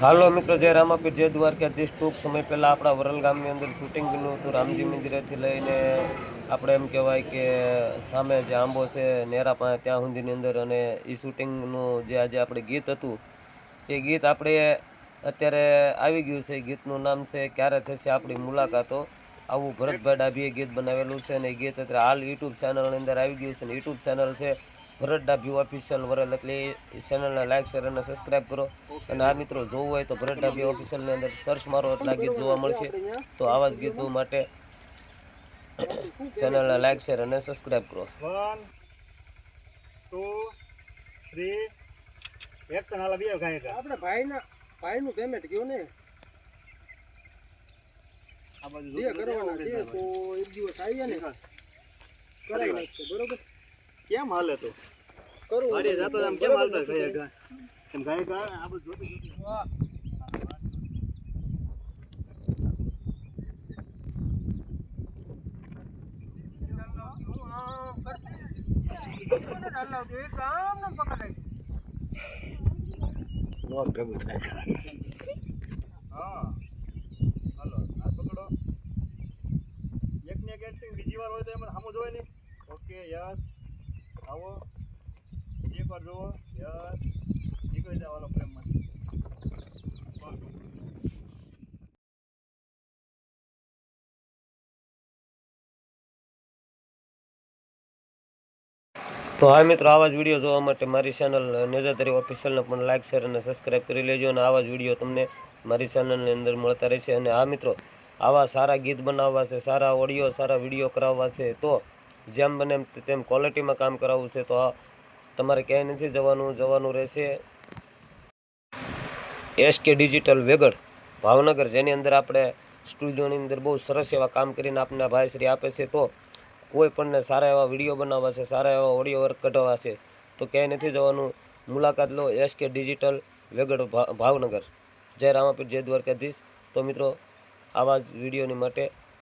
હાલો મિત્રો, જય રામાપીર, જય દ્વારકાધીશ ટૂંક સમય પહેલાં આપણા વરલ ગામની અંદર શૂટિંગ બન્યું હતું, રામજી મંદિરેથી લઈને આપણે એમ કહેવાય કે સામે જે આંબો છે, નેરા પાસે ત્યાં સુધીની અંદર અને એ શૂટિંગનું જે આજે આપણે ગીત હતું, એ ગીત આપણે અત્યારે આવી ગયું છે. ગીતનું નામ છે, ક્યારે થશે આપણી મુલાકાતો? આવું ભરતભાઈ ડાભીએ ગીત બનાવેલું છે અને એ ગીત અત્યારે હાલ યુટ્યુબ ચેનલની અંદર આવી ગયું છે અને યુટ્યુબ ચેનલ છે ભરત ડાભી ઓફિશિયલ વરલ એટલે એ ચેનલને લાઈક શેર અને સબસ્ક્રાઈબ કરો. અને આ મિત્રો જોવું હોય તો ભરત ડાભી ઓફિશિયલની અંદર સર્ચ મારો એટલા ગીત જોવા મળશે. તો આવા જ ગીતો માટે ચેનલને લાઈક શેર અને સબસ્ક્રાઈબ કરો. વન ટુ થ્રી એક્શન હાલ બે ગાયક આપણે ભાઈના ભાઈનું પેમેન્ટ ગયું ને. આ બાજુ કરવાના છે તો એક દિવસ આવીએ ને. કરાવી નાખશે બરોબર? કેમ હાલે તો? કરું જતો આમ કેમ હાલતા ગાયક એમ ગાયક આ બધું જોતી જોતી. હા હાલો આ પકડો. એક ને એક બીજી વાર હોય તો એમાં સામો જોવે નહીં. Okay yes. આવો. એક વાર જુઓ નીકળી જવાનો હાલો તો હા મિત્રો, આવા જ વીડિયો જોવા માટે મારી ચેનલ નેજાતરી ઓફિશિયલને પણ લાઇક શેર અને સબસ્ક્રાઈબ કરી લેજો અને આવા જ વીડિયો તમને મારી ચેનલની અંદર મળતા રહેશે. અને હા મિત્રો, આવા સારા ગીત બનાવવા છે, સારા ઓડિયો સારા વીડિયો કરાવવા છે, તો જેમ બને એમ તેમ ક્વોલિટીમાં કામ કરાવવું છે તો તમારે ક્યાંય નથી જવાનું જવાનું રહેશે. એસકે ડિજિટલ વેગડ ભાવનગર, જેની અંદર આપણે સ્ટુડિયોની અંદર બહુ સરસ એવા કામ કરીને આપણને ભાઈશ્રી આપે છે, તો કોઈ પણને સારા એવા વીડિયો બનાવવા છે, સારા એવા ઓડિયો વર્ક કઢાવવા છે, તો ક્યાંય નથી જવાનું. મુલાકાત લો એસકે ડિજિટલ વેગડ ભાવનગર. જય રામાપીર, જય દ્વારકાધીશ. તો મિત્રો, આવા જ વિડીયોની માટે